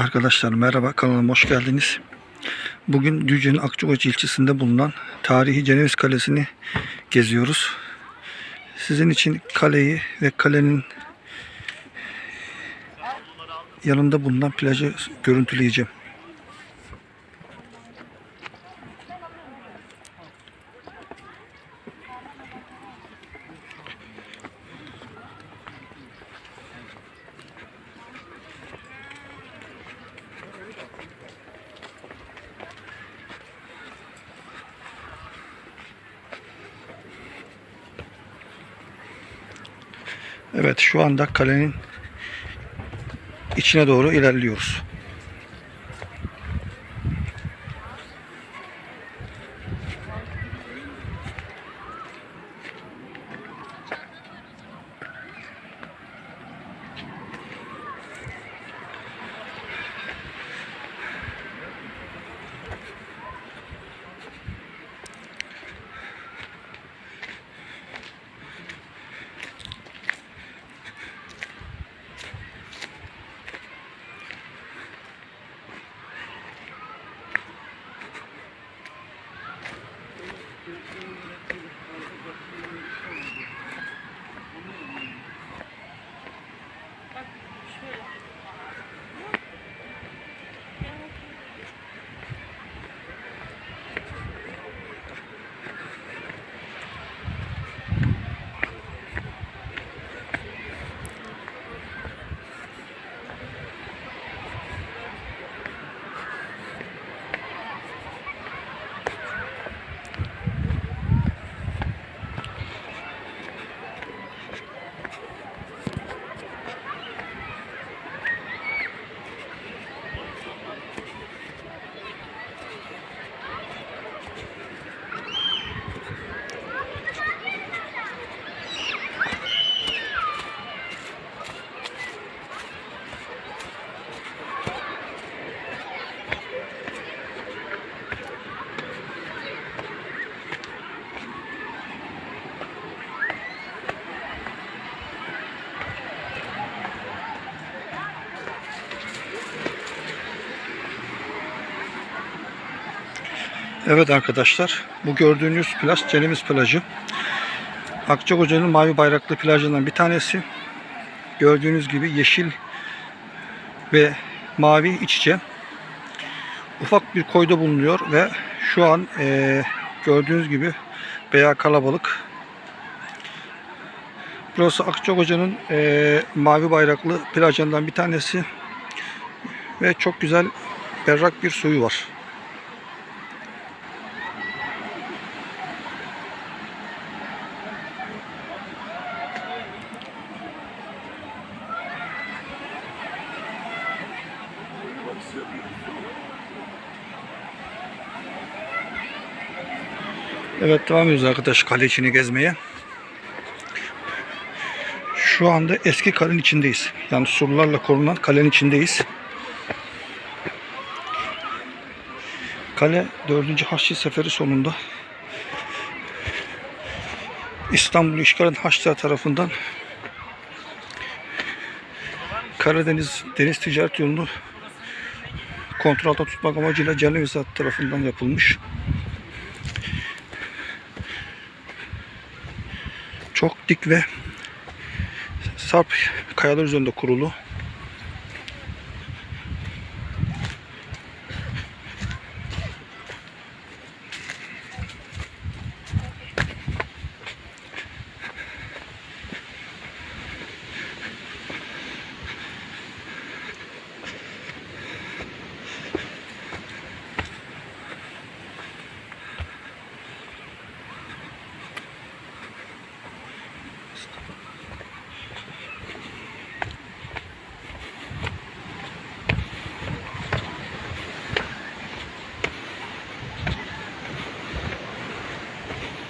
Arkadaşlar merhaba kanalıma hoş geldiniz. Bugün Düzce'nin Akçakoca ilçesinde bulunan tarihi Ceneviz Kalesi'ni geziyoruz. Sizin için kaleyi ve kalenin yanında bulunan plajı görüntüleyeceğim. Evet şu anda kalenin içine doğru ilerliyoruz. Evet arkadaşlar bu gördüğünüz plaj Ceneviz plajı. Akçakoca'nın mavi bayraklı plajından bir tanesi. Gördüğünüz gibi yeşil ve mavi iç içe. Ufak bir koyda bulunuyor ve şu an eee, gördüğünüz gibi veya kalabalık. Burası Akçakoca'nın eee, mavi bayraklı plajından bir tanesi ve çok güzel berrak bir suyu var. Evet devam ediyoruz arkadaş kale içini gezmeye. Şu anda eski kalenin içindeyiz. Yani surlarla korunan kalenin içindeyiz. Kale 4. Haçlı Seferi sonunda İstanbul'u işgal eden Haçlılar tarafından Karadeniz Deniz Ticaret Yolunu kontrol altında tutmak amacıyla Ceneviz Hat tarafından yapılmış. Çok dik ve sarp kayalar üzerinde kurulu.